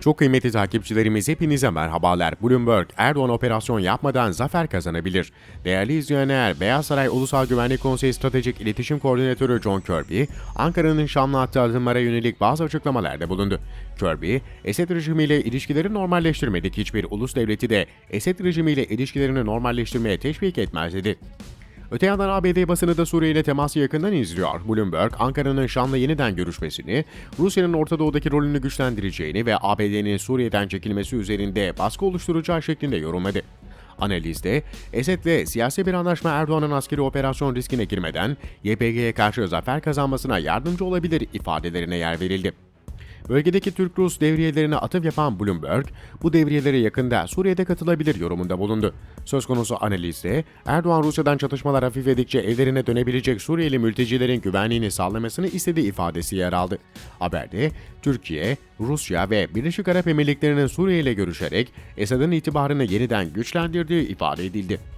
Çok kıymetli takipçilerimiz hepinize merhabalar. Bloomberg, Erdoğan operasyon yapmadan zafer kazanabilir. Değerli izleyenler, Beyaz Saray Ulusal Güvenlik Konseyi Stratejik İletişim Koordinatörü John Kirby, Ankara'nın Şam'la attığı adımlara yönelik bazı açıklamalarda bulundu. Kirby, Esed rejimiyle ilişkileri normalleştirmedik hiçbir ulus devleti de Esed rejimiyle ilişkilerini normalleştirmeye teşvik etmez dedi. Öte yandan ABD basını da Suriye ile teması yakından izliyor. Bloomberg, Ankara'nın Şam'la yeniden görüşmesini, Rusya'nın Orta Doğu'daki rolünü güçlendireceğini ve ABD'nin Suriye'den çekilmesi üzerinde baskı oluşturacağı şeklinde yorumladı. Analizde, Esed'le siyasi bir anlaşma Erdoğan'ın askeri operasyon riskine girmeden YPG'ye karşı zafer kazanmasına yardımcı olabilir ifadelerine yer verildi. Bölgedeki Türk-Rus devriyelerine atıf yapan Bloomberg, bu devriyelere yakında Suriye'de katılabilir yorumunda bulundu. Söz konusu analizde, Erdoğan Rusya'dan çatışmalar hafifledikçe evlerine dönebilecek Suriyeli mültecilerin güvenliğini sağlamasını istediği ifadesi yer aldı. Haberde, Türkiye, Rusya ve Birleşik Arap Emirlikleri'nin Suriye ile görüşerek Esad'ın itibarını yeniden güçlendirdiği ifade edildi.